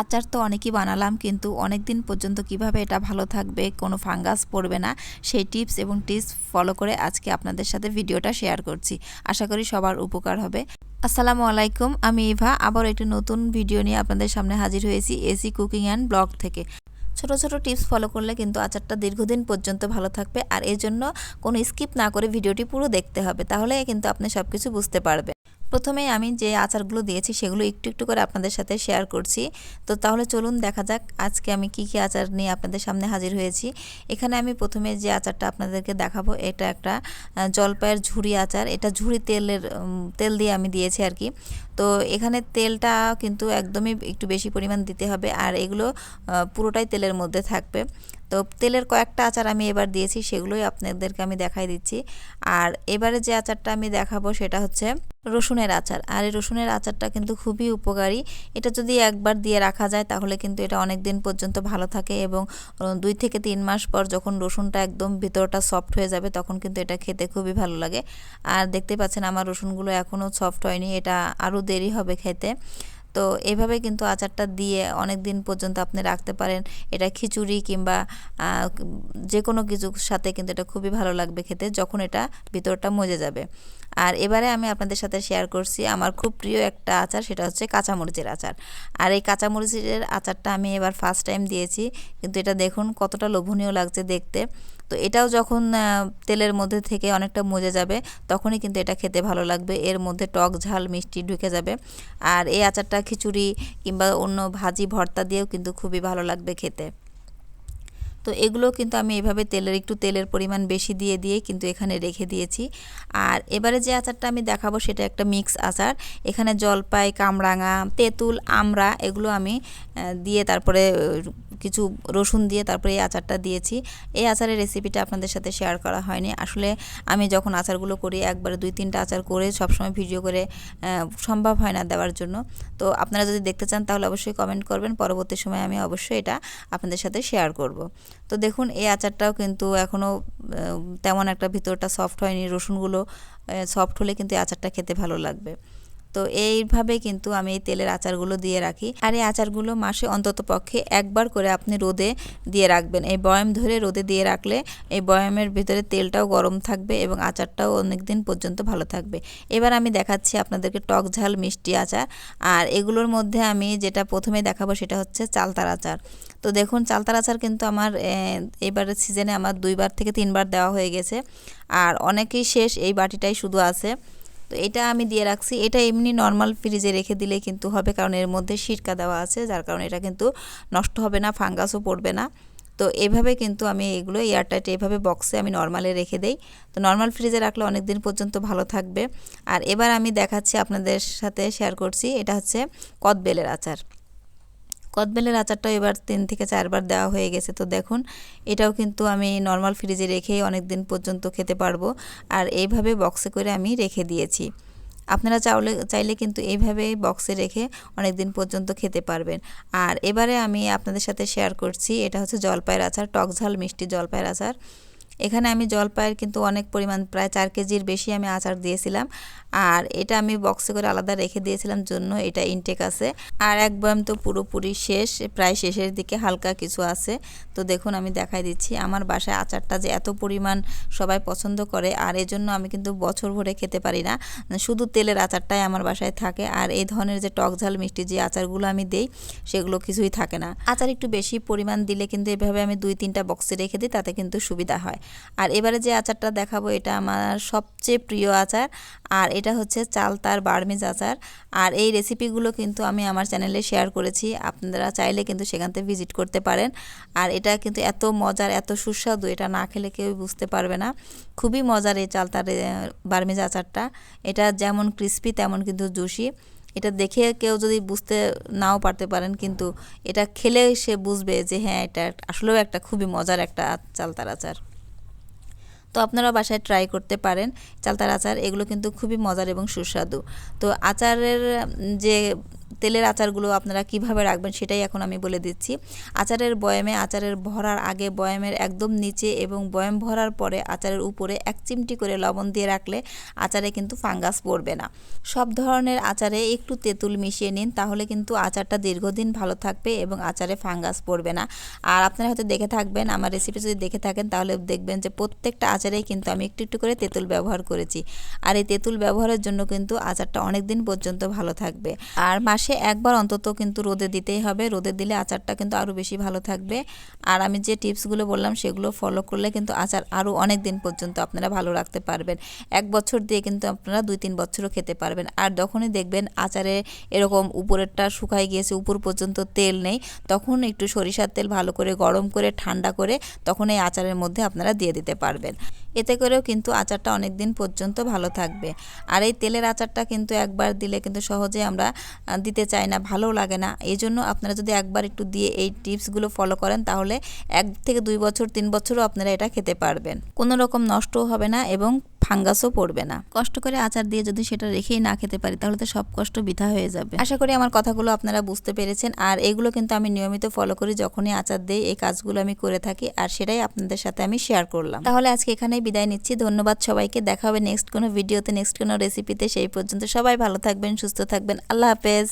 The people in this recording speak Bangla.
আচার তো অনেকই বানালাম, কিন্তু অনেক দিন পর্যন্ত কীভাবে এটা ভালো থাকবে, কোনো ফাঙ্গাস পড়বে না, সেই টিপস এবং টিপস ফলো করে আজকে আপনাদের সাথে ভিডিওটা শেয়ার করছি। আশা করি সবার উপকার হবে। আসসালামু আলাইকুম, আমি ইভা, আবার একটি নতুন ভিডিও নিয়ে আপনাদের সামনে হাজির হয়েছি এসি কুকিং অ্যান্ড ব্লগ থেকে। ছোট ছোট টিপস ফলো করলে কিন্তু আচারটা দীর্ঘদিন পর্যন্ত ভালো থাকবে, আর এর জন্য কোনো স্কিপ না করে ভিডিওটি পুরো দেখতে হবে, তাহলে কিন্তু আপনি সব কিছু বুঝতে পারবেন। প্রথমেই আমি যে আচারগুলো দিয়েছি সেগুলো একটু একটু করে আপনাদের সাথে শেয়ার করছি। তো তাহলে চলুন দেখা যাক আজকে আমি কি কি আচার নিয়ে আপনাদের সামনে হাজির হয়েছি। এখানে আমি প্রথমে যে আচারটা আপনাদেরকে দেখাবো, এটা একটা জলপাইয়ের ঝুড়ি আচার। এটা ঝুড়ি তেলের তেল দিয়ে আমি দিয়েছি আর কি। তো এখানে তেলটা কিন্তু একদমই একটু বেশি পরিমাণ দিতে হবে আর এগুলো পুরোটাই তেলের মধ্যে থাকবে। তো তেলের কয়েকটা আচার আমি এবার দিয়েছি, সেগুলোই আপনাদেরকে আমি দেখাই দিচ্ছি। আর এবারে যে আচারটা আমি দেখাবো সেটা হচ্ছে রসুনের আচার। আর এই রসুনের আচারটা কিন্তু খুবই উপকারী। এটা যদি একবার দিয়ে রাখা যায়, তাহলে কিন্তু এটা অনেক দিন পর্যন্ত ভালো থাকে এবং দুই থেকে তিন মাস পর যখন রসুনটা একদম ভিতরটা সফট হয়ে যাবে, তখন কিন্তু এটা খেতে খুবই ভালো লাগে। আর দেখতে পাচ্ছেন, আমার রসুনগুলো এখনও সফট হয়নি, এটা আরও দেরি হবে খেতে। তো এভাবে কিন্তু আচারটা দিয়ে অনেক দিন পর্যন্ত আপনি রাখতে পারেন। এটা খিচুড়ি কিংবা যে কোনো কিছুর সাথে কিন্তু এটা খুবই ভালো লাগবে খেতে যখন এটা ভিতরটা মজে যাবে। আর এবারে আমি আপনাদের সাথে শেয়ার করছি আমার খুব প্রিয় একটা আচার, সেটা হচ্ছে কাঁচামরিচের আচার। আর এই কাঁচামরিচের আচারটা আমি এবার ফার্স্ট টাইম দিয়েছি, কিন্তু এটা দেখুন কতটা লোভনীয় লাগছে দেখতে। তো এটাও যখন তেলের মধ্যে থেকে অনেকটা মজে যাবে, তখনই কিন্তু এটা খেতে ভালো লাগবে। এর মধ্যে টক ঝাল মিষ্টি ঢুকে যাবে। আর এই আচারটা খিচুড়ি কিংবা অন্য ভাজি, ভর্তা দিয়েও কিন্তু খুবই ভালো লাগবে খেতে। তো এগুলো কিন্তু আমি এভাবে তেলের, একটু তেলের পরিমাণ বেশি দিয়ে দিয়ে কিন্তু এখানে রেখে দিয়েছি। আর এবারে যে আচারটা আমি দেখাবো সেটা একটা মিক্স আচার। এখানে জলপাই, কামরাঙা, তেঁতুল, আমড়া এগুলো আমি দিয়ে তারপরে কিছু রসুন দিয়ে তারপরে এই আচারটা দিয়েছি। এই আচারের রেসিপিটা আপনাদের সাথে শেয়ার করা হয়নি। আসলে আমি যখন আচারগুলো করি, একবারে দুই তিনটা আচার করে সবসময় ভিডিও করে সম্ভব হয় না দেওয়ার জন্য। তো আপনারা যদি দেখতে চান তাহলে অবশ্যই কমেন্ট করবেন। পরবর্তী সময় আমি অবশ্যই এটা আপনাদের সাথে শেয়ার করব। তো দেখুন, এই আচারটাও কিন্তু এখনও তেমন একটা ভিতরটা সফট হয়নি। রসুনগুলো সফট হলে কিন্তু এই আচারটা খেতে ভালো লাগবে। তো এইভাবে কিন্তু আমি এই তেলের আচারগুলো দিয়ে রাখি। আর এই আচারগুলো মাসে অন্তত পক্ষে একবার করে আপনি রোদে দিয়ে রাখবেন। এই বয়াম ধরে রোদে দিয়ে রাখলে এই বয়ামের ভিতরে তেলটাও গরম থাকবে এবং আচারটাও অনেক দিন পর্যন্ত ভালো থাকবে। এবার আমি দেখাচ্ছি আপনাদেরকে টক ঝাল মিষ্টি আচার। আর এগুলোর মধ্যে আমি যেটা প্রথমে দেখাবো সেটা হচ্ছে চালতার আচার। তো দেখুন, চালতার আচার কিন্তু আমার এবারের সিজনে আমার দুইবার থেকে তিনবার দেওয়া হয়ে গেছে। আর অনেকেই শেষ এই বাটিটাই শুধু আছে। তো এটা আমি দিয়ে রাখছি। এটা এমনি নর্মাল ফ্রিজে রেখে দিলে কিন্তু হবে, কারণ এর মধ্যে সিরকা দেওয়া আছে, যার কারণে এটা কিন্তু নষ্ট হবে না, ফাঙ্গাসও পড়বে না। তো এভাবে কিন্তু আমি এগুলো এয়ারটাইট এভাবে বক্সে আমি নর্মালে রেখে দেই। তো নর্মাল ফ্রিজে রাখলে অনেক দিন পর্যন্ত ভালো থাকবে। আর এবার আমি দেখাচ্ছি আপনাদের সাথে শেয়ার করছি, এটা হচ্ছে কদবেলের আচার। কদবেলের আচারটাও এবার তিন থেকে চারবার দেওয়া হয়ে গেছে। তো দেখুন, এটাও কিন্তু আমি নর্মাল ফ্রিজে রেখেই অনেক দিন পর্যন্ত খেতে পারব। আর এইভাবে বক্সে করে আমি রেখে দিয়েছি। আপনারা চাউলে, চাইলে কিন্তু এইভাবে বক্সে রেখে অনেক দিন পর্যন্ত খেতে পারবেন। আর এবারে আমি আপনাদের সাথে শেয়ার করছি, এটা হচ্ছে জলপাইয়ের আচার, টক ঝাল মিষ্টি জলপাইয়ের আচার। এখানে আমি জলপাইয়ের কিন্তু অনেক পরিমাণ, প্রায় চার কেজির বেশি আমি আচার দিয়েছিলাম। আর এটা আমি বক্সে করে আলাদা রেখে দিয়েছিলাম, জন্য এটা ইনটেক আছে। আর এক বয়াম তো পুরোপুরি শেষ, প্রায় শেষের দিকে হালকা কিছু আছে। তো দেখুন, আমি দেখাই দিচ্ছি, আমার বাসায় আচারটা যে এত পরিমাণ সবাই পছন্দ করে, আর এই জন্য আমি কিন্তু বছর ভরে খেতে পারি না। শুধু তেলের আচারটাই আমার বাসায় থাকে, আর এই ধরনের যে টক ঝাল, মিষ্টি যে আচারগুলো আমি দেই, সেগুলো কিছুই থাকে না। আচার একটু বেশি পরিমাণ দিলে কিন্তু এভাবে আমি দুই তিনটা বক্সে রেখে দিই, তাতে কিন্তু সুবিধা হয়। আর এবারে যে আচারটা দেখাবো, এটা আমার সবচেয়ে প্রিয় আচার। আর এটা হচ্ছে চাল তার বার্মিজ আচার। আর এই রেসিপিগুলো কিন্তু আমি আমার চ্যানেলে শেয়ার করেছি। আপনারা চাইলে কিন্তু সেখান থেকে ভিজিট করতে পারেন। আর এটা কিন্তু এত মজার, এত সুস্বাদু, এটা না খেলে কেউ বুঝতে পারবে না। খুবই মজার এই চাল তার বার্মিজ আচারটা। এটা যেমন ক্রিস্পি তেমন কিন্তু জুসি। এটা দেখে কেউ যদি বুঝতে নাও পারতে পারেন, কিন্তু এটা খেলে সে বুঝবে যে হ্যাঁ এটা আসলেও একটা খুবই মজার একটা চালতার আচার। তো আপনারা বাসায় ট্রাই করতে পারেন। চালতার আচার, এগুলো কিন্তু খুবই মজার এবং সুস্বাদু। তো আচারের যে তেলের আচারগুলো আপনারা কীভাবে রাখবেন সেটাই এখন আমি বলে দিচ্ছি। আচারের বয়ামে আচারের ভরার আগে বয়ামের একদম নিচে এবং বয়াম ভরার পরে আচারের উপরে এক চিমটি করে লবণ দিয়ে রাখলে আচারে কিন্তু ফাঙ্গাস পড়বে না। সব ধরনের আচারে একটু তেঁতুল মিশিয়ে নিন, তাহলে কিন্তু আচারটা দীর্ঘদিন ভালো থাকবে এবং আচারে ফাঙ্গাস পড়বে না। আর আপনারা হয়তো দেখে থাকবেন, আমার রেসিপি যদি দেখে থাকেন, তাহলে দেখবেন যে প্রত্যেকটা আচারেই কিন্তু আমি একটু একটু করে তেঁতুল ব্যবহার করেছি। আর এই তেঁতুল ব্যবহারের জন্য কিন্তু আচারটা অনেক দিন পর্যন্ত ভালো থাকবে। আর মাসে একবার অন্তত কিন্তু রোদে দিতেই হবে। রোদে দিলে আচারটা কিন্তু আরও বেশি ভালো থাকবে। আর আমি যে টিপসগুলো বললাম সেগুলো ফলো করলে কিন্তু আচার আরও অনেক দিন পর্যন্ত আপনারা ভালো রাখতে পারবেন। এক বছর দিয়ে কিন্তু আপনারা দুই তিন বছরও খেতে পারবেন। আর যখনই দেখবেন আচারে এরকম উপরেরটা শুকায় গিয়েছে উপর পর্যন্ত তেল নেই তখন একটু সরিষার তেল ভালো করে গরম করে ঠান্ডা করে তখন এই আচারের মধ্যে আপনারা দিয়ে দিতে পারবেন। এতে করেও কিন্তু আচারটা অনেক দিন পর্যন্ত ভালো থাকবে। আর এই তেলের আচারটা কিন্তু একবার দিলে কিন্তু সহজে আমরা আহ, দিতে চাই না, ভালো লাগে না। এই জন্য আপনারা যদি একবার একটু দিয়ে এই টিপসগুলো ফলো করেন, তাহলে এক থেকে দুই বছর, তিন বছরও আপনারা এটা খেতে পারবেন। কোনো রকম নষ্টও হবে না এবং ফাঙ্গাসও পড়বে না। কষ্ট করে আচার দিয়ে যদি সেটা রেখেই না খেতে পারি, তাহলে তো সব কষ্ট বৃথা হয়ে যাবে। আশা করি আমার কথাগুলো আপনারা বুঝতে পেরেছেন। আর এগুলো কিন্তু আমি নিয়মিত ফলো করি, যখনই আচার দিই, এই কাজগুলো আমি করে থাকি। আর সেটাই আপনাদের সাথে আমি শেয়ার করলাম। তাহলে আজকে এখানেই বিদায় নিচ্ছি। ধন্যবাদ সবাইকে। দেখা হবে নেক্সট কোনো ভিডিওতে নেক্সট কোনো রেসিপিতে সেই পর্যন্ত সবাই ভালো থাকবেন, সুস্থ থাকবেন। আল্লাহ হাফেজ।